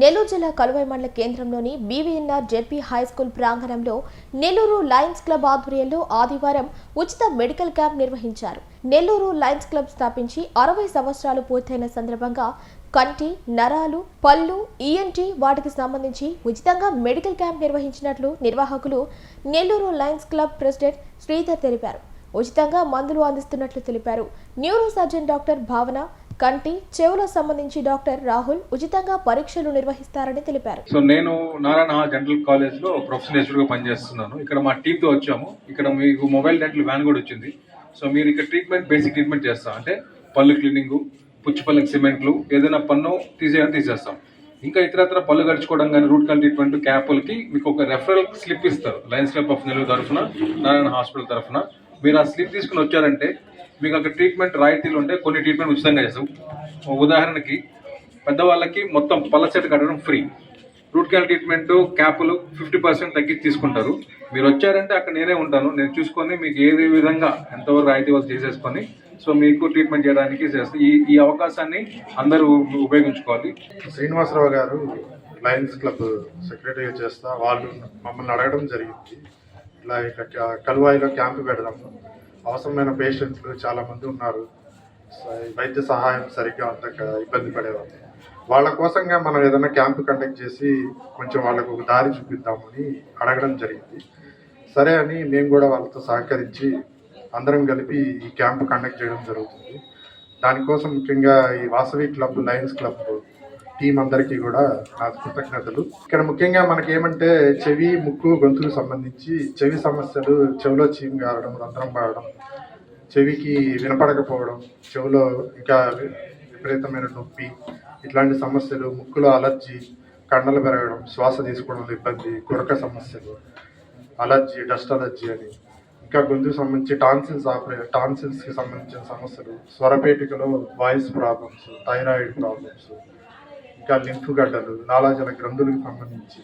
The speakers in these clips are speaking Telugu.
నెల్లూరు జిల్లా కలువై మండల కేంద్రంలోని బీవీఎన్ఆర్ జెడ్పీ హై స్కూల్ ప్రాంగణంలో నెల్లూరు లయన్స్ క్లబ్ ఆధ్వర్యంలో ఆదివారం ఉచిత మెడికల్ క్యాంప్ నిర్వహించారు. నెల్లూరు లయన్స్ క్లబ్ స్థాపించి అరవై సంవత్సరాలు పూర్తయిన సందర్భంగా కంటి నరాలు పళ్ళు ఈఎన్టీ వాటికి సంబంధించి ఉచితంగా మెడికల్ క్యాంప్ నిర్వహించినట్లు నిర్వాహకులు Nellore lions club president Sridhar తెలిపారు. ఉచితంగా మందులు అందిస్తున్నట్లు తెలిపారు. న్యూరో సర్జన్ డాక్టర్ భావన కంటి చెవుల సంబంధించి డాక్టర్ రాహుల్ ఉచితంగా పరీక్షలు నిర్వహిస్తారని తెలిపారు. సో నేను నారాయణ డెంటల్ కాలేజ్లో ప్రొఫెషనల్గా పనిచేస్తున్నాను. ఇక్కడ మా టీమ్తో వచ్చాము. ఇక్కడ మీకు మొబైల్ డెంటల్ వ్యాన్ కూడా వచ్చింది. సో మీరు ఇక్కడ ట్రీట్మెంట్ బేసిక్ ట్రీట్మెంట్ చేస్తాం. అంటే పళ్ళు క్లీనింగ్ పుచ్చిపళ్ళకి సిమెంట్లు ఏదైనా పన్ను తీసేయని తీసేస్తాం. ఇంకా ఇతరత్ర పళ్ళు గడుచుకోవడం కానీ రూట్ కాల్ ట్రీట్మెంట్ క్యాపులకి మీకు ఒక రెఫరల్ స్లిప్ ఇస్తారు. లయన్స్ క్లబ్ ఆఫ్ నెల్లూరు తరఫున నారాయణ హాస్పిటల్ తరఫున. మీరు ఆ స్లిప్ తీసుకుని వచ్చారంటే మీకు అక్కడ ట్రీట్మెంట్ రాయితీలు ఉంటే కొన్ని ట్రీట్మెంట్ ఉచితంగా చేస్తాం. ఉదాహరణకి పెద్దవాళ్ళకి మొత్తం పళ్ళ సెట్ కట్టడం ఫ్రీ రూట్ క్యాల్ ట్రీట్మెంట్ క్యాపులు ఫిఫ్టీ పర్సెంట్ తగ్గించి తీసుకుంటారు. మీరు వచ్చారంటే అక్కడ నేనే ఉంటాను. నేను చూసుకొని మీకు ఏదే విధంగా ఎంతవరకు రాయితీ వాళ్ళు చేసేసుకొని సో మీకు ట్రీట్మెంట్ చేయడానికి చేస్తాను ఈ ఈ అవకాశాన్ని అందరూ ఉపయోగించుకోవాలి. శ్రీనివాసరావు గారు లయన్స్ క్లబ్ సెక్రటరీ చేస్తా. వాళ్ళు మమ్మల్ని అడగడం జరిగింది. ఇలా ఇక్కడ కల్వాయిలో క్యాంపు పెడదాము. అవసరమైన పేషెంట్లు చాలా మంది ఉన్నారు. వైద్య సహాయం సరిగ్గా అంతక ఇబ్బంది పడేవాళ్ళు. వాళ్ళ కోసంగా మనం ఏదైనా క్యాంపు కండక్ట్ చేసి కొంచెం వాళ్ళకు ఒక దారి చూపిద్దామని అడగడం జరిగింది. సరే అని మేము కూడా వాళ్ళతో సహకరించి అందరం కలిపి ఈ క్యాంపు కండక్ట్ చేయడం జరుగుతుంది. దానికోసం ముఖ్యంగా ఈ Vasavi club lions club team అందరికీ కూడా నా కృతజ్ఞతలు. ఇక్కడ ముఖ్యంగా మనకి ఏమంటే చెవి ముక్కు గొంతుకు సంబంధించి చెవి సమస్యలు చెవిలో చీమ్ గారడం రంధ్రం కావడం చెవికి వినపడకపోవడం చెవిలో ఇంకా విపరీతమైన నొప్పి ఇట్లాంటి సమస్యలు ముక్కులో అలర్జీ కండలు పెరగడం శ్వాస తీసుకోవడంలో ఇబ్బంది కురక సమస్యలు అలర్జీ డస్ట్ అలర్జీ అని. ఇంకా గొంతుకు సంబంధించి టాన్సిల్స్ ఆపరే టాన్సిల్స్కి సంబంధించిన సమస్యలు స్వరపేటికలో వాయిస్ ప్రాబ్లమ్స్ థైరాయిడ్ ప్రాబ్లమ్స్ ఇంకా లింఫ్ గడ్డలు లాలాజల గ్రంథులకు సంబంధించి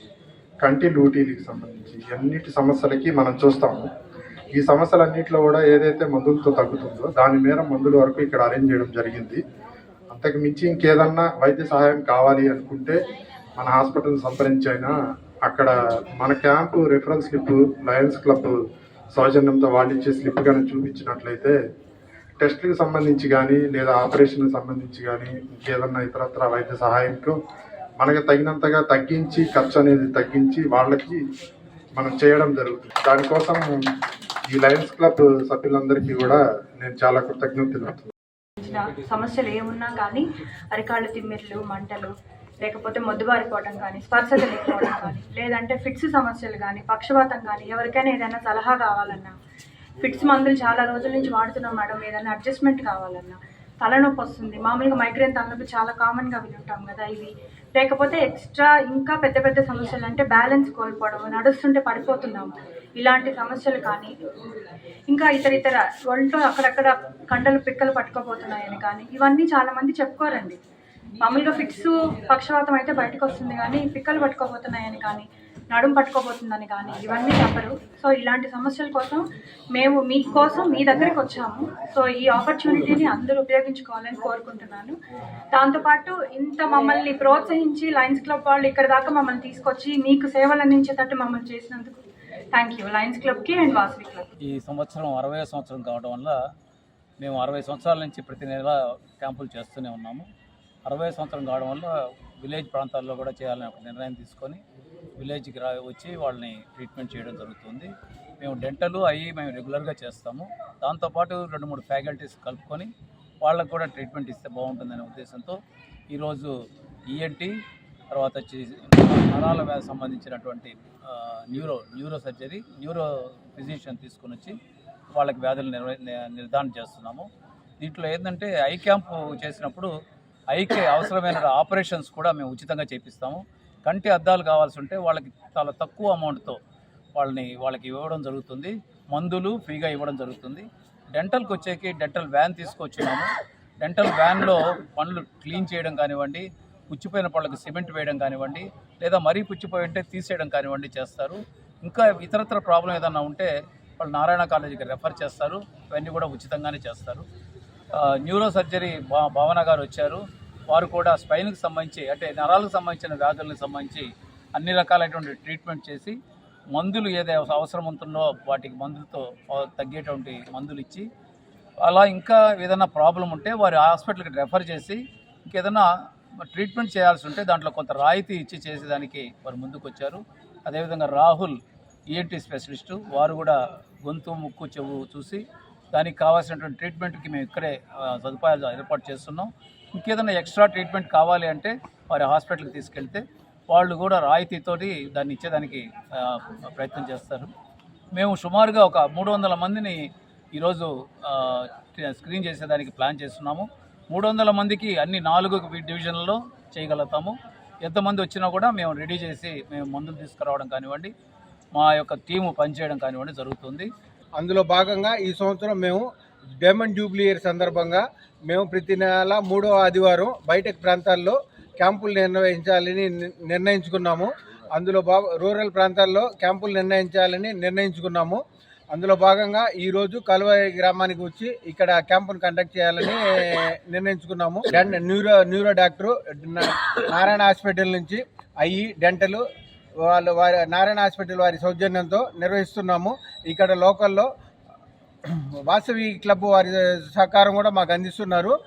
కంటి లూటీలకు సంబంధించి అన్నిటి సమస్యలకి మనం చూస్తాము. ఈ సమస్యలన్నింటిలో కూడా ఏదైతే మందులతో తగ్గుతుందో దాని మేర మందుల వరకు ఇక్కడ అరేంజ్ చేయడం జరిగింది. అంతకు మించి ఇంకేదన్నా వైద్య సహాయం కావాలి అనుకుంటే మన హాస్పిటల్ సంప్రదించైనా అక్కడ మన camp reference slip lions club సౌజన్యంతో వాళ్ళు ఇచ్చే స్లిప్ కానీ చూపించినట్లయితే టెస్ట్లకు సంబంధించి కానీ లేదా ఆపరేషన్కి సంబంధించి కానీ ఇంకేదన్నా ఇతరత్ర వైద్య సహాయంకు మనకు తగినంతగా తగ్గించి ఖర్చు అనేది తగ్గించి వాళ్ళకి మనం చేయడం జరుగుతుంది. దానికోసం ఈ లయన్స్ క్లబ్ సభ్యులందరికీ కూడా నేను చాలా కృతజ్ఞత తెలుపుతున్నాను. సమస్యలు ఏమున్నా కానీ అరికాళ్ళ తిమ్మిర్లు మంటలు లేకపోతే మొద్దుబారిపోవడం కానీ స్పర్శ తెలియకపోవడం కానీ లేదంటే ఫిట్స్ సమస్యలు కానీ పక్షపాతం కానీ ఎవరికైనా ఏదైనా సలహా కావాలన్నా ఫిట్స్ మందులు చాలా రోజుల నుంచి వాడుతున్నాం మేడం. ఏదైనా అడ్జస్ట్మెంట్ కావాలన్నా. తలనొప్పి వస్తుంది. మామూలుగా మైగ్రేన్ తలనొప్పి చాలా కామన్గా వింటాం కదా ఇవి. లేకపోతే ఎక్స్ట్రా ఇంకా పెద్ద పెద్ద సమస్యలు అంటే బ్యాలెన్స్ కోల్పోవడం నడుస్తుంటే పడిపోతున్నాము ఇలాంటి సమస్యలు కానీ ఇంకా ఇతర ఇతర ఒంట్లో అక్కడక్కడ కండలు పిక్కలు పట్టుకోపోతున్నాయని కానీ ఇవన్నీ చాలామంది చెప్పుకోరండి. మామూలుగా ఫిట్స్ పక్షవాతం అయితే బయటకు వస్తుంది కానీ పిక్కలు పట్టుకోపోతున్నాయని కానీ నడుం పట్టుకోబోతుందని కానీ ఇవన్నీ చెప్పరు. సో ఇలాంటి సమస్యల కోసం మేము మీకోసం మీ దగ్గరికి వచ్చాము. సో ఈ ఆపర్చునిటీని అందరూ ఉపయోగించుకోవాలని కోరుకుంటున్నాను. దాంతోపాటు ఇంత మమ్మల్ని ప్రోత్సహించి లయన్స్ క్లబ్ వాళ్ళు ఇక్కడ దాకా మమ్మల్ని తీసుకొచ్చి మీకు సేవలు అందించేటట్టు మమ్మల్ని చేసినందుకు థ్యాంక్ యూ. లయన్స్ క్లబ్కి అండ్ వాసవి క్లబ్ ఈ సంవత్సరం అరవై సంవత్సరం కావడం వల్ల మేము అరవై సంవత్సరాల నుంచి ప్రతి నెల క్యాంపులు చేస్తూనే ఉన్నాము. అరవై సంవత్సరం కావడం వల్ల విలేజ్ ప్రాంతాల్లో కూడా చేయాలని ఒక నిర్ణయం తీసుకొని విలేజ్కి రా వచ్చి వాళ్ళని ట్రీట్మెంట్ చేయడం జరుగుతుంది. మేము డెంటల్ అవి మేము రెగ్యులర్గా చేస్తాము. దాంతోపాటు రెండు మూడు ఫ్యాకల్టీస్ కలుపుకొని వాళ్ళకు కూడా ట్రీట్మెంట్ ఇస్తే బాగుంటుందనే ఉద్దేశంతో ఈరోజు ఈఎన్టీ తర్వాత వచ్చి నరాల వ్యాధి సంబంధించినటువంటి neuro neuro surgery neuro physician తీసుకుని వచ్చి వాళ్ళకి వ్యాధులు నిర్వ నిర్ధారణ చేస్తున్నాము. దీంట్లో ఏంటంటే ఐ క్యాంపు చేసినప్పుడు ఐకే అవసరమైన ఆపరేషన్స్ కూడా మేము ఉచితంగా చేపిస్తాము. కంటి అద్దాలు కావాల్సి ఉంటే వాళ్ళకి చాలా తక్కువ అమౌంట్తో వాళ్ళని వాళ్ళకి ఇవ్వడం జరుగుతుంది. మందులు ఫ్రీగా ఇవ్వడం జరుగుతుంది. డెంటల్కి వచ్చేకి డెంటల్ వ్యాన్ తీసుకొచ్చినాము డెంటల్ వ్యాన్లో పనులు క్లీన్ చేయడం కానివ్వండి పుచ్చిపోయిన పళ్ళకి సిమెంట్ వేయడం కానివ్వండి లేదా మరీ పుచ్చిపోయి ఉంటే తీసేయడం కానివ్వండి చేస్తారు. ఇంకా ఇతరత్ర ప్రాబ్లం ఏదన్నా ఉంటే వాళ్ళు నారాయణ కాలేజీకి రెఫర్ చేస్తారు. ఇవన్నీ కూడా ఉచితంగానే చేస్తారు. న్యూరో సర్జరీ భా భావన గారు వచ్చారు. వారు కూడా స్పైన్కి సంబంధించి అంటే నరాలకు సంబంధించిన వ్యాధులకు సంబంధించి అన్ని రకాలైనటువంటి ట్రీట్మెంట్ చేసి మందులు ఏదైతే అవసరం ఉంటుందో వాటికి మందులతో తగ్గేటువంటి మందులు ఇచ్చి అలా ఇంకా ఏదైనా ప్రాబ్లం ఉంటే వారి హాస్పిటల్కి రెఫర్ చేసి ఇంకేదైనా ట్రీట్మెంట్ చేయాల్సి ఉంటే దాంట్లో కొంత రాయితీ ఇచ్చి చేసేదానికి వారు ముందుకు వచ్చారు అదేవిధంగా రాహుల్ ఈఎన్టీ స్పెషలిస్టు వారు కూడా గొంతు ముక్కు చెవు చూసి దానికి కావాల్సినటువంటి ట్రీట్మెంట్కి మేము ఇక్కడే సదుపాయాలు ఏర్పాటు చేస్తున్నాం. ఇంకేదైనా ఎక్స్ట్రా ట్రీట్మెంట్ కావాలి అంటే వారి హాస్పిటల్కి తీసుకెళ్తే వాళ్ళు కూడా రాయితీతోటి దాన్ని ఇచ్చేదానికి ప్రయత్నం చేస్తారు. మేము సుమారుగా ఒక మూడు వందల మందిని ఈరోజు స్క్రీన్ చేసేదానికి ప్లాన్ చేస్తున్నాము. మూడు వందల మందికి అన్ని నాలుగు డివిజన్లలో చేయగలుగుతాము. ఎంతమంది వచ్చినా కూడా మేము రెడీ చేసి మేము మందులు తీసుకురావడం కానివ్వండి మా యొక్క టీము పనిచేయడం కానివ్వండి జరుగుతుంది. అందులో భాగంగా ఈ సంవత్సరం మేము డైమండ్ జూబ్లీ ఇయర్ సందర్భంగా మేము ప్రతి నెల మూడో ఆదివారం బయటకు ప్రాంతాల్లో క్యాంపులు నిర్వహించాలని నిర్ణయించుకున్నాము. అందులో భాగ రూరల్ ప్రాంతాల్లో క్యాంపులు నిర్ణయించాలని నిర్ణయించుకున్నాము. అందులో భాగంగా ఈరోజు కలువాయి గ్రామానికి వచ్చి ఇక్కడ క్యాంపును కండక్ట్ చేయాలని నిర్ణయించుకున్నాము. Den neuro neuro doctor Narayana hospital నుంచి అయ్యి డెంటలు వాళ్ళు వారి నారాయణ హాస్పిటల్ వారి సౌజన్యంతో నిర్వహిస్తున్నాము. ఇక్కడ లోకల్లో వాసవి క్లబ్ వారి సహకారం కూడా మాకు అందిస్తున్నారు.